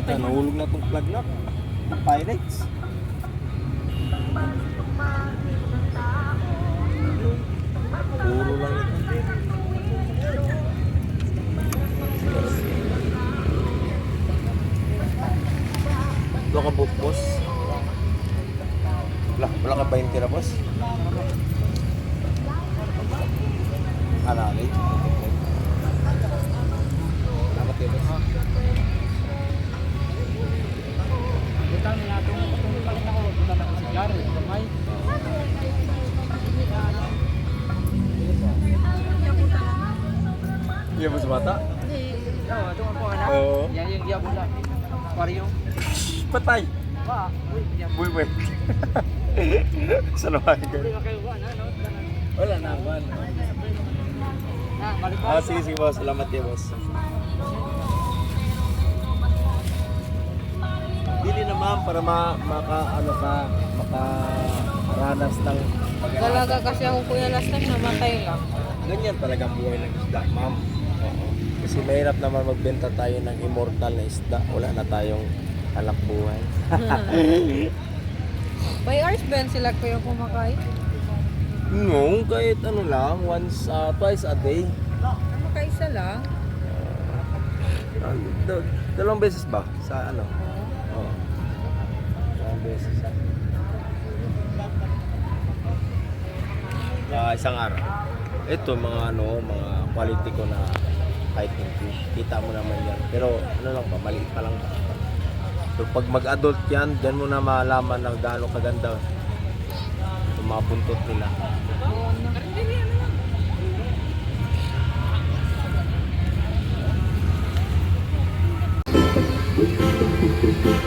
Natin Ah, nahulog na tong flag lock. Ng Pirates. Puro lang ito. Wala ka book, boss? Wala, wala ka 20 na, boss? Ano, ulit? Butang nila itong palit ako. Butang na sa garo. Kamay. Iya, boss bata? Oo, ito ang po anak. Oo. Yan yung diabon lang. Aquarium. Patay! Ba, uy. Uy, naman Hindi ba kayo ba? Ano? Wala na, man. Na, malibas. Ah, sige, sige, boss. Salamat kayo, boss. Dili naman para ma, maka, ano ka, makaranas ng Talaga kasi ako kuya last time namatay lang. Ganyan talaga ang buhay ng isda, ma'am. Oo. Kasi mahirap naman magbenta tayo ng immortal na isda. Wala na tayong anak buhay. By hours ba yan sila kuya kumakain? No, kahit ano lang, once, uh, twice a day. Makaisa lang. Ah, da- dalawang beses ba? Sa ano? Oo. Dalawang beses. Ah, isang araw. Ito mga ano, mga quality ko na fighting fish. Kita mo naman yan. Pero ano lang pa, maliit pa lang. So pag mag-adult yan, dyan mo na malaman ng gaano kaganda yung mga buntot nila. Oo, na.